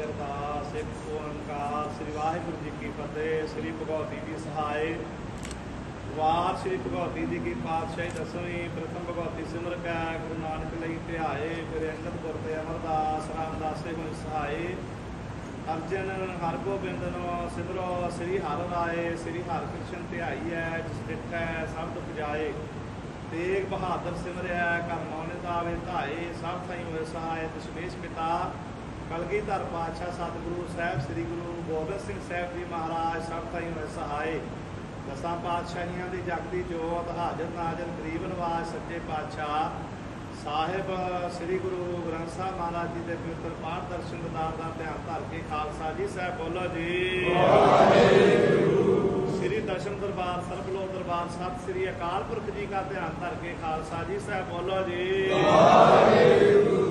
ਕੀ ਅਰਦਾਸ, ਇੱਕ ਓੰਕਾਰ। ਸ੍ਰੀ ਵਾਹਿਗੁਰੂ ਜੀ ਕੀ ਫਤਿਹ, ਸ੍ਰੀ ਭਗਵਤੀ ਜੀ ਸਹਾਇ ਵਾਰ ਸ੍ਰੀ ਭਗਵਤੀ ਜੀ ਕੀ ਪਾਤਸ਼ਾਹੀ ਦਸਵੀਂ ਪ੍ਰਥਮ ਭਗਵਤੀ ਸਿਮਰ ਕੈ, ਗੁਰੂ ਨਾਨਕ ਲਈ ਧਿਆਏ, ਫਿਰ ਅੰਗਦ ਗੁਰ ਤੇ ਅਮਰਦਾਸ, ਰਾਮਦਾਸ ਤੇ ਹੋਏ ਸਹਾਇ ਅਰਜਨ ਹਰ ਗੋਬਿੰਦ ਨੂੰ ਸਿਮਰੋ, ਸ੍ਰੀ ਹਰਿ ਰਾਏ, ਸ੍ਰੀ ਹਰਿ ਕ੍ਰਿਸ਼ਨ ਧਿਆਈ ਹੈ ਜਿਸ ਡਿਠੈ ਸਭ ਦੁਖ ਜਾਏ। ਤੇਗ ਬਹਾਦਰ ਸਿਮਰਿਆ ਕਰ ਮੌਨ ਦਾਵੇ ਧਾਏ, ਸਭ ਥਾਈ ਹੋਏ ਸਹਾਇ, ਦਸ਼ਮੇਸ਼ ਪਿਤਾ। ਕਲਗੀਧਰ ਪਾਤਸ਼ਾਹ ਸਤਿਗੁਰੂ ਸਾਹਿਬ, ਸ੍ਰੀ ਗੁਰੂ ਗੋਬਿੰਦ ਸਿੰਘ ਸਾਹਿਬ ਜੀ ਮਹਾਰਾਜ, ਸਭ ਥਾਈ ਹੋਏ ਸਹਾਇ। ਦਸਾਂ ਪਾਤਸ਼ਾਹੀਆਂ ਦੀ ਜਗਦੀ ਜੋਤ, ਹਾਜ਼ਰ ਨਾਜ਼ਰ, ਗਰੀਬ ਨਵਾਜ ਸੱਚੇ ਪਾਤਸ਼ਾਹ। ਸਾਹਿਬ, ਸ੍ਰੀ ਗੁਰੂ ਗ੍ਰੰਥ ਸਾਹਿਬ ਮਹਾਰਾਜ ਜੀ ਦੇ ਪਵਿੱਤਰ ਪਾਠ ਦਰਸ਼ਨ ਦਿਦਾਰ ਦਾ ਧਿਆਨ ਧਰ ਕੇ ਖਾਲਸਾ ਜੀ ਸਾਹਿਬ, ਬੋਲੋ ਜੀ। ਸ੍ਰੀ ਦਰਸ਼ਨ ਦਰਬਾਰ ਸਰਬਲੋ ਦਰਬਾਰ ਸਤਿ ਸ੍ਰੀ ਅਕਾਲ ਪੁਰਖ ਜੀ ਦਾ ਧਿਆਨ ਧਰ ਕੇ ਖਾਲਸਾ ਜੀ ਸਾਹਿਬ, ਬੋਲੋ ਜੀ। ਚਾਰ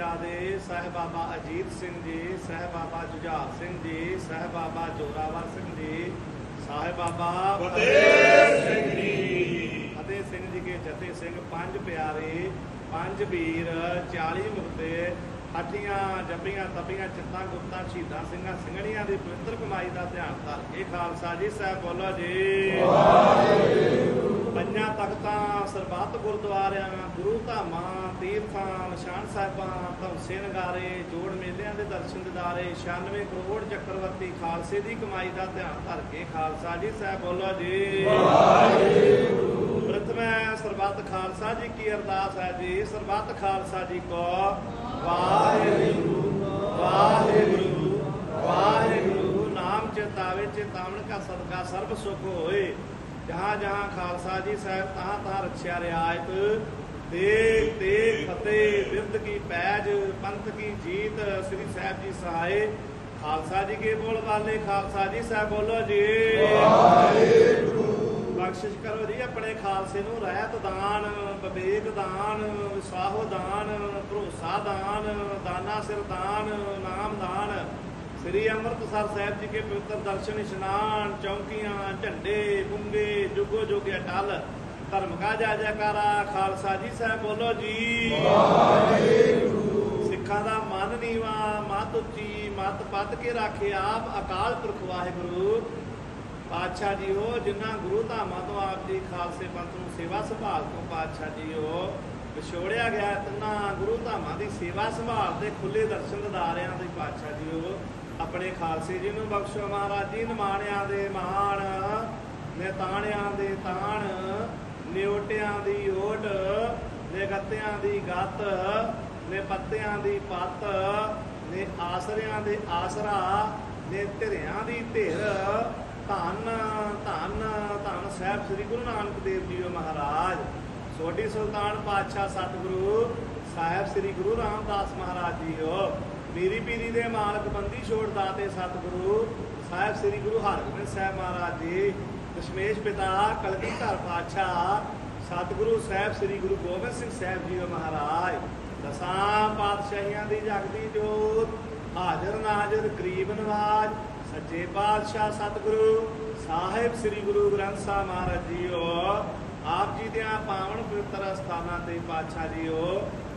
ਸਾਹਿਬਜ਼ਾਦੇ ਸਾਹਿਬ ਬਾਬਾ ਅਜੀਤ ਸਿੰਘ ਜੀ ਸਾਹਿਬ ਬਾਬਾ ਜੁਝਾਰ ਸਿੰਘ ਜੀ ਸਾਹਿਬ ਬਾਬਾ ਜੋਰਾਵਰ ਸਿੰਘ ਜੀ ਸਾਹਿਬ ਬਾਬਾ ਫਤਿਹ ਸਿੰਘ ਜੀ। ਫਤਿਹ ਸਿੰਘ ਜੀ ਕੇ ਜਥੇ ਸਿੰਘ ਪੰਜ ਪਿਆਰੇ ਪੰਜ ਵੀਰ 40 ਮੁਕਤੇ ਹੱਟੀਆਂ ਜੱਪੀਆਂ ਤਪੀਆਂ ਚਿੱਤਾਂ ਗੁਪਤਾਂ ਸ਼ਹੀਦਾਂ ਸਿੰਘਾਂ ਸਿੰਘਣੀਆਂ ਦੀ ਪਵਿੱਤਰ ਕਮਾਈ ਦਾ ਧਿਆਨ ਧਰ ਕੇ ਖਾਲਸਾ ਜੀ ਸਾਹਿਬ ਬੋਲੋ ਜੀ। ਪੰਜਾਂ ਤਖਤਾਂ ਸਰਬੱਤ ਗੁਰਦੁਆਰਿਆਂ ਗੁਰੂ ਧਾਮਾਂ ਤੀਰਥਾਂ ਨਿਸ਼ਾਨ ਸਾਹਿਬਾਂ ਧੌਸੇ ਨਗਾਰੇ ਜੋੜ ਮੇਲਿਆਂ ਦੇ ਦਰਸ਼ਨ ਦਿਦਾਰੇ 96 ਕਰੋੜ ਚੱਕਰਵਰਤੀ ਖਾਲਸੇ ਦੀ ਕਮਾਈ ਦਾ ਧਿਆਨ ਧਰ ਕੇ ਖਾਲਸਾ ਜੀ ਸਾਹਿਬ ਬੋਲੋ ਜੀ। ਪ੍ਰਥਮੈ ਸਰਬੱਤ ਜੀ ਕੀ ਅਰਦਾਸ ਹੈ ਜੀ? ਸਰਬੱਤ ਖਾਲਸਾ ਜੀ ਕੋ ਵਾਹਿਗੁਰੂ ਵਾਹਿਗੁਰੂ ਵਾਹਿਗੁਰੂ। ਨਾਮ ਚਿਤਾਵੇ, ਚਿਤਾਵਨ ਕਾ ਸਦਕਾ, ਸਰਬ ਸੁਖ ਹੋਏ। ਜਹਾਂ ਜਹਾਂ ਖਾਲਸਾ ਜੀ ਸਾਹਿਬ, ਤਹਾਂ ਤਹਾਂ ਰਖਿਆ ਰਿਆਇਤ। ਦੇਖ ਦੇਖ ਫਤਿਹ ਬਿਰਦ ਕੀ ਪੈਜ, ਪੰਥ ਕੀ ਜੀਤ, ਸ੍ਰੀ ਸਾਹਿਬ ਜੀ ਸਹਾਏ। ਖਾਲਸਾ ਜੀ ਕੇ ਬੋਲ ਵਾਲੇ ਖਾਲਸਾ ਜੀ ਸਾਹਿਬ ਬੋਲੋ ਜੀ। ਬਖਸ਼ਿਸ਼ ਕਰੋ ਜੀ ਆਪਣੇ ਖਾਲਸੇ ਨੂੰ ਰਹਿਤ ਦਾਨ ਵਿਵੇਕ ਦਾਨ ਵਿਸਾਹੋ ਦਾਨ ਭਰੋਸਾ ਦਾਨ ਦਾਨਾ ਸਿਰ ਦਾਨ ਨਾਮ ਦਾਨ। ਸ੍ਰੀ ਅੰਮ੍ਰਿਤਸਰ ਸਾਹਿਬ ਜੀ ਕੇ ਪਵਿੱਤਰ ਦਰਸ਼ਨ ਇਸ਼ਨਾਨ ਚੌਂਕੀਆਂ ਝੰਡੇ ਬੁੰਗੇ ਜੁਗੋ ਜੋਗੇ ਅਟਲ ਧਰਮ ਕਾ ਜਾ ਜੈਕਾਰਾ ਖਾਲਸਾ ਜੀ ਸਾਹਿਬ ਬੋਲੋ ਜੀ। ਸਿੱਖਾਂ ਦਾ ਮਨ ਨੀਵਾ ਮਤ ਉੱਚੀ ਮਤ ਪੱਤ ਕੇ ਰੱਖੇ ਆਪ ਅਕਾਲ ਪੁਰਖ ਵਾਹਿਗੁਰੂ। ਪਾਤਸ਼ਾਹ ਜੀ ਉਹ ਜਿਨ੍ਹਾਂ ਗੁਰੂ ਧਾਮਾਂ ਤੋਂ ਆਪ ਜੀ ਖਾਲਸੇ ਪੰਥ ਨੂੰ ਸੇਵਾ ਸੰਭਾਲ ਤੋਂ ਪਾਤਸ਼ਾਹ ਜੀ ਉਹ ਵਿਛੋੜਿਆ ਗਿਆ, ਤਿੰਨਾਂ ਗੁਰੂ ਧਾਮਾਂ ਦੀ ਸੇਵਾ ਸੰਭਾਲ ਤੇ ਖੁੱਲੇ ਦਰਸ਼ਨ ਦਿਦਾਰਿਆਂ ਦੇ ਪਾਤਸ਼ਾਹ ਜੀਓ। ਆਪਣੇ ਖਾਲਸੇ ਜੀ ਨੂੰ ਬਖਸ਼ੋ ਮਹਾਰਾਜ ਜੀ, ਨਿਮਾਣਿਆਂ ਦੇ ਮਾਣ, ਨਿਤਾਣਿਆਂ ਦੇ ਤਾਣ, ਨਿਉਟਿਆਂ ਦੀ ਓਟ ਨੇ ਗੱਤਿਆਂ ਦੀ ਗੱਤ ਨੇ ਪੱਤਿਆਂ ਦੀ ਪੱਤ, ਨੇ ਆਸਰਿਆਂ ਦੇ ਆਸਰਾ, ਨੇ ਧਿਰਿਆਂ ਦੀ ਧਿਰ ਧੰਨ ਧੰਨ ਧੰਨ ਸਾਹਿਬ ਸ੍ਰੀ ਗੁਰੂ ਨਾਨਕ ਦੇਵ ਜੀਓ ਮਹਾਰਾਜ। ਛੋਟੀ ਸੁਲਤਾਨ ਪਾਤਸ਼ਾਹ ਸਤਿਗੁਰੂ ਸਾਹਿਬ ਸ੍ਰੀ ਗੁਰੂ ਰਾਮਦਾਸ ਮਹਾਰਾਜ ਜੀਓ ਮੀਰੀ ਪੀਰੀ ਦੇ ਮਾਲਕ ਬੰਦੀ ਛੋੜ ਦਾਤੇ ਸਤਿਗੁਰੂ ਸਾਹਿਬ ਸ੍ਰੀ ਗੁਰੂ ਹਰਗੋਬਿੰਦ ਸਾਹਿਬ ਮਹਾਰਾਜ ਜੀ, ਦਸ਼ਮੇਸ਼ ਪਿਤਾ ਕਲਗੀਧਰ ਪਾਤਸ਼ਾਹ ਸਤਿਗੁਰੂ ਸਾਹਿਬ ਸ੍ਰੀ ਗੁਰੂ ਗੋਬਿੰਦ ਸਿੰਘ ਸਾਹਿਬ ਜੀਓ ਮਹਾਰਾਜ। ਦਸਾਂ ਪਾਤਸ਼ਾਹੀਆਂ ਦੀ ਜਗਦੀ ਜੋਤ ਹਾਜ਼ਰ ਨਾਜ਼ਰ ਕਰੀਬ ਨਵਾਜ ਸੱਚੇ ਪਾਤਸ਼ਾਹ ਸਤਿਗੁਰੂ ਸਾਹਿਬ ਸ੍ਰੀ ਗੁਰੂ ਗ੍ਰੰਥ ਸਾਹਿਬ ਮਹਾਰਾਜ ਜੀਓ, ਆਪ ਜੀ ਦੇ ਪਾਵਨ ਪਵਿੱਤਰ ਸਥਾਨਾਂ ਤੇ ਪਾਤਸ਼ਾਹ ਜੀਓ,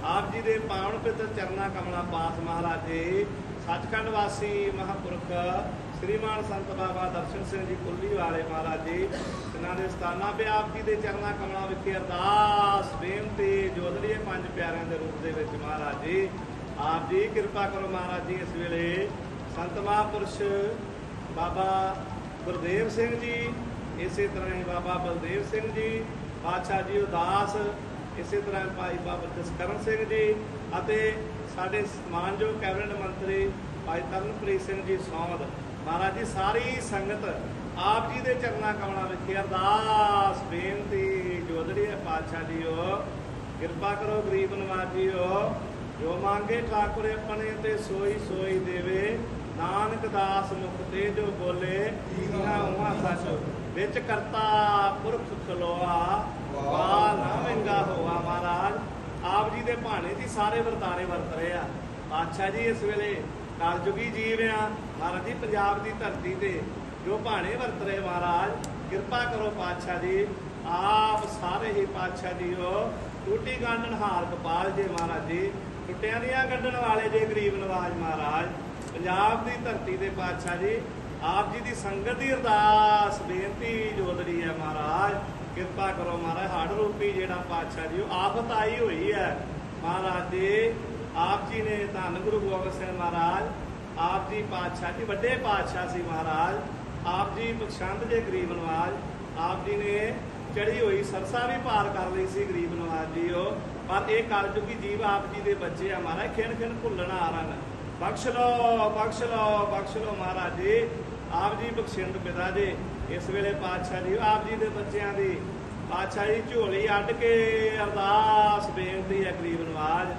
ਆਪ ਜੀ ਦੇ ਪਾਵਨ ਪਵਿੱਤਰ ਚਰਨਾ ਕਮਲਾ ਪਾਸ ਮਹਾਰਾਜ ਜੀ, ਸੱਚਖੰਡ ਵਾਸੀ ਮਹਾਪੁਰਖ ਸ੍ਰੀਮਾਨ ਸੰਤ ਬਾਬਾ ਦਰਸ਼ਨ ਸਿੰਘ ਜੀ ਕੁੱਲੀ ਵਾਲੇ ਮਹਾਰਾਜ ਜੀ ਇਹਨਾਂ ਦੇ ਸਥਾਨਾਂ 'ਤੇ ਆਪ ਜੀ ਦੇ ਚਰਨਾ ਕਮਲਾਂ ਵਿਖੇ ਅਰਦਾਸ, ਬੇਨਤੀ ਜੋਦੜੀਏ ਪੰਜ ਪਿਆਰਿਆਂ ਦੇ ਰੂਪ ਦੇ ਵਿੱਚ ਮਹਾਰਾਜ ਜੀ, ਆਪ ਜੀ ਕਿਰਪਾ ਕਰੋ ਮਹਾਰਾਜ ਜੀ ਇਸ ਵੇਲੇ ਸੰਤ ਮਹਾਂਪੁਰਸ਼ ਬਾਬਾ ਗੁਰਦੇਵ ਸਿੰਘ ਜੀ, ਇਸੇ ਤਰ੍ਹਾਂ ਹੀ ਬਾਬਾ ਬਲਦੇਵ ਸਿੰਘ ਜੀ, ਬਾਦਸ਼ਾਹ ਜੀ ਉਦਾਸ, ਇਸੇ ਤਰ੍ਹਾਂ ਭਾਈ ਬਾਬਾ ਜਸਕਰਨ ਸਿੰਘ ਜੀ ਅਤੇ ਸਾਡੇ ਸਮਾਨਯੋਗ ਕੈਬਨਿਟ ਮੰਤਰੀ ਭਾਈ ਤਰਨਪ੍ਰੀਤ ਸਿੰਘ ਜੀ ਸੌਂਦ। ਮਹਾਰਾਜ ਜੀ, ਸਾਰੀ ਸੰਗਤ ਆਪ ਜੀ ਦੇ ਚਰਨਾਂ ਕਮਲਾਂ ਵਿਖੇ ਅਰਦਾਸ ਬੇਨਤੀ ਜੋਦੜੀ ਹੈ ਪਾਤਸ਼ਾਹ ਜੀਓ ਕਿਰਪਾ ਕਰੋ ਗਰੀਬ ਨਵਾਜ ਜੀਓ ਜੋ ਮੰਗੇ ਠਾਕੁਰ ਆਪਣੇ ਤੇ ਸੋਈ ਸੋਈ ਦੇਵੇ ਨਾਨਕ ਦਾਸ ਮੁਖ ਤੇ ਜੋ ਬੋਲੇ ਨਾ ਉਹਾਂ ਸੱਚ। ਵਿੱਚ ਕਰਤਾ ਪੁਰਖ ਖਲੋਆ ਵਾ ਨਾ ਮਹਿੰਗਾ ਹੋਆ ਮਹਾਰਾਜ। ਆਪ ਜੀ ਦੇ ਭਾਣੇ ਦੀ ਸਾਰੇ ਵਰਤਾਰੇ ਵਰਤ ਰਹੇ ਆ। ਪਾਤਸ਼ਾਹ ਜੀ, ਇਸ ਵੇਲੇ ਕਲਯੁਗੀ ਜੀਵ ਆ। ਮਹਾਰਾਜ ਜੀ, ਪੰਜਾਬ ਦੀ ਧਰਤੀ ਤੇ ਜੋ ਭਾਣੇ ਵਰਤ ਰਹੇ ਮਹਾਰਾਜ, ਕਿਰਪਾ ਕਰੋ ਪਾਤਸ਼ਾਹ ਜੀ। ਆਪ ਸਾਰੇ ਹੀ ਪਾਤਸ਼ਾਹ ਜੀਓ ਟੂਟੀ ਗਾਂਡਨ ਹਾਰ ਕਪਾਲ ਜੀ ਮਹਾਰਾਜ ਜੀ। ਟੁੱਟਿਆਂ ਦੀਆਂ ਕੱਢਣ ਵਾਲੇ ਜੇ ਗਰੀਬ ਨਵਾਜ ਮਹਾਰਾਜ। ਪੰਜਾਬ ਦੀ ਧਰਤੀ ਦੇ ਪਾਤਸ਼ਾਹ ਜੀ, ਆਪ ਜੀ ਦੀ ਸੰਗਤ ਦੀ ਅਰਦਾਸ, ਬੇਨਤੀ ਜੋਦੜੀ ਹੈ ਮਹਾਰਾਜ, ਕਿਰਪਾ ਕਰੋ ਮਹਾਰਾਜ ਹੜ ਰੂਪੀ ਜਿਹੜਾ ਪਾਤਸ਼ਾਹ ਜੀ, ਉਹ ਆਫਤ ਆਈ ਹੋਈ ਹੈ। ਮਹਾਰਾਜ ਜੀ, ਆਪ ਜੀ ਨੇ ਧੰਨ ਗੁਰੂ ਗੋਬਿੰਦ ਸਿੰਘ ਮਹਾਰਾਜ, ਆਪ ਜੀ ਪਾਤਸ਼ਾਹ ਜੀ, ਵੱਡੇ ਪਾਤਸ਼ਾਹ ਸੀ ਮਹਾਰਾਜ, ਆਪ ਜੀ ਬਖਸ਼ੰਦ ਜੇ ਗਰੀਬ ਨਵਾਜ, ਆਪ ਜੀ ਨੇ ਚੜੀ ਹੋਈ ਸਰਸਾ ਵੀ ਪਾਰ ਕਰ ਲਈ ਸੀ ਗਰੀਬ ਨਵਾਜ ਜੀ ਉਹ ਪਰ ਇਹ ਕਲਯੁਗੀ ਜੀਵ ਆਪ ਜੀ ਦੇ ਬੱਚੇ ਆ ਮਹਾਰਾਜ, ਖਿਣ ਖਿਣ ਭੁੱਲਣਾ ਆ ਰਹੇ ਬਖਸ਼ ਲੋ ਬਖਸ਼ ਲੋ ਬਖਸ਼ ਲੋ ਮਹਾਰਾਜ ਜੀ। ਆਪ ਜੀ ਬਖਸ਼ਿੰਦ ਪਿਤਾ ਜੀ, ਇਸ ਵੇਲੇ ਪਾਤਸ਼ਾਹ ਜੀ, ਆਪ ਜੀ ਦੇ ਬੱਚਿਆਂ ਦੀ। ਪਾਤਸ਼ਾਹ ਜੀ ਝੋਲੀ ਅੱਡ ਕੇ ਅਰਦਾਸ, ਬੇਨਤੀ ਹੈ ਗਰੀਬ ਨਵਾਜ।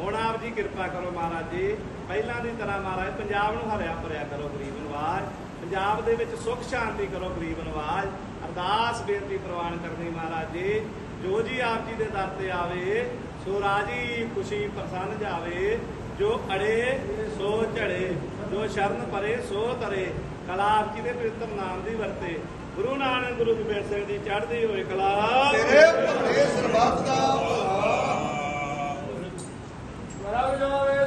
ਹੁਣ ਆਪ ਜੀ ਕਿਰਪਾ ਕਰੋ ਮਹਾਰਾਜ ਜੀ। ਪਹਿਲਾਂ ਦੀ ਤਰ੍ਹਾਂ ਮਹਾਰਾਜ, ਪੰਜਾਬ ਨੂੰ ਹਰਿਆ ਭਰਿਆ ਕਰੋ ਗਰੀਬ ਨਵਾਜ। ਪੰਜਾਬ ਦੇ ਵਿੱਚ ਸੁਖ ਸ਼ਾਂਤੀ ਕਰੋ ਗਰੀਬ ਨਵਾਜ। ਅਰਦਾਸ, ਬੇਨਤੀ ਪ੍ਰਵਾਨ ਕਰਨੀ ਮਹਾਰਾਜ ਜੀ। ਜੋ ਜੀ ਆਪ ਜੀ ਦੇ ਦਰ ਤੇ ਆਵੇ, ਸੋ ਰਾਜੀ ਖੁਸ਼ੀ ਪ੍ਰਸੰਨ ਜਾਵੇ। ਜੋ ਅੜੇ ਸੋ ਝੜੇ ਜੋ ਸ਼ਰਨ ਪਰੇ ਸੋ ਤਰੇ ਕਲਾਪ ਜੀ ਦੇ ਪ੍ਰਿਤਮ ਨਾਮ ਦੀ ਵਰਤੇ। ਗੁਰੂ ਨਾਨਕ ਗੁਰੂ ਗੋਬਿੰਦ ਸਿੰਘ ਜੀ ਚੜ੍ਹਦੀ ਹੋਏ ਕਲਾਪ ਤੇਰੇ ਭਲੇ ਸਰਬੱਤ ਦਾ ਭਲਾ। ਬਰਾਬਰ ਜਾਵੇ।